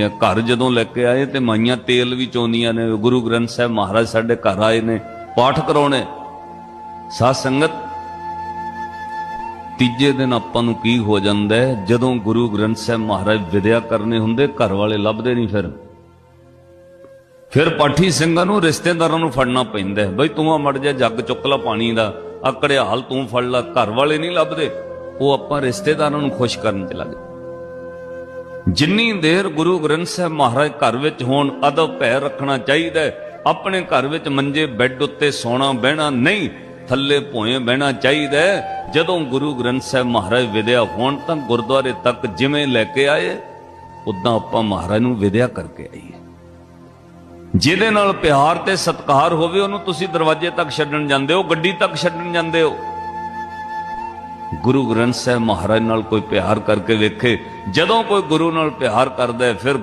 ਘਰ ਜਦੋਂ ਲੈ ਕੇ ਆਏ ਤੇ ਮਾਈਆਂ ਤੇਲ ਵੀ ਚੋਂਦੀਆਂ ਨੇ। ਗੁਰੂ ਗ੍ਰੰਥ ਸਾਹਿਬ ਮਹਾਰਾਜ ਸਾਡੇ ਘਰ ਆਏ ਨੇ, ਪਾਠ ਕਰਾਉਣੇ। ਸਾਧ ਸੰਗਤ, ਤੀਜੇ ਦਿਨ ਆਪਾਂ ਨੂੰ ਕੀ ਹੋ ਜਾਂਦਾ ਹੈ? ਜਦੋਂ ਗੁਰੂ ਗ੍ਰੰਥ ਸਾਹਿਬ ਮਹਾਰਾਜ ਵਿਦਿਆ ਕਰਨੇ ਹੁੰਦੇ, ਘਰ ਵਾਲੇ ਲੱਭਦੇ ਨਹੀਂ ਫਿਰ। ਫਿਰ ਪਾਠੀ ਸਿੰਘਾਂ ਨੂੰ, ਰਿਸ਼ਤੇਦਾਰਾਂ ਨੂੰ ਫੜਨਾ ਪੈਂਦਾ ਹੈ। ਬਈ ਤੂੰ ਆ ਮੜ ਜਾ, ਜੱਗ ਚੁੱਕ ਲਾ ਪਾਣੀ ਦਾ। ਆ ਹਾਲ ਤੂੰ ਫੜ ਲਾ। ਘਰ ਵਾਲੇ ਨਹੀਂ ਲੱਭਦੇ। ਉਹ ਆਪਾਂ ਰਿਸ਼ਤੇਦਾਰਾਂ ਨੂੰ ਖੁਸ਼ ਕਰਨ ਚ ਲੱਗੇ ਜਿੰਨੀ ਦੇਰ ਗੁਰੂ ਗ੍ਰੰਥ ਸਾਹਿਬ ਮਹਾਰਾਜ ਘਰ ਵਿੱਚ ਹੋਣ, ਅਦਬ ਭੈ ਰੱਖਣਾ ਚਾਹੀਦਾ ਆਪਣੇ ਘਰ ਵਿੱਚ ਮੰਜੇ, ਬੈੱਡ ਉੱਤੇ ਸੌਣਾ ਬਹਿਣਾ ਨਹੀਂ, ਥੱਲੇ ਭੋਏ ਬਹਿਣਾ ਚਾਹੀਦਾ ਜਦੋਂ ਗੁਰੂ ਗ੍ਰੰਥ ਸਾਹਿਬ ਮਹਾਰਾਜ ਵਿਦਿਆ ਹੋਣ, ਤਾਂ ਗੁਰਦੁਆਰੇ ਤੱਕ ਜਿਵੇਂ ਲੈ ਕੇ ਆਏ, ਉਦਾਂ ਆਪਾਂ ਮਹਾਰਾਜ ਨੂੰ ਵਿਦਿਆ ਕਰਕੇ ਆਈਏ। ਜਿਹਦੇ ਨਾਲ ਪਿਆਰ ਤੇ ਸਤਿਕਾਰ ਹੋਵੇ, ਉਹਨੂੰ ਤੁਸੀਂ ਦਰਵਾਜ਼ੇ ਤੱਕ ਛੱਡਣ ਜਾਂਦੇ ਹੋ, ਗੱਡੀ ਤੱਕ ਛੱਡਣ ਜਾਂਦੇ ਹੋ। ਗੁਰੂ ਗ੍ਰੰਥ ਸਾਹਿਬ ਮਹਾਰਾਜ ਨਾਲ ਕੋਈ ਪਿਆਰ ਕਰਕੇ ਵੇਖੇ। ਜਦੋਂ ਕੋਈ ਗੁਰੂ ਨਾਲ ਪਿਆਰ ਕਰਦਾ ਹੈ, ਫਿਰ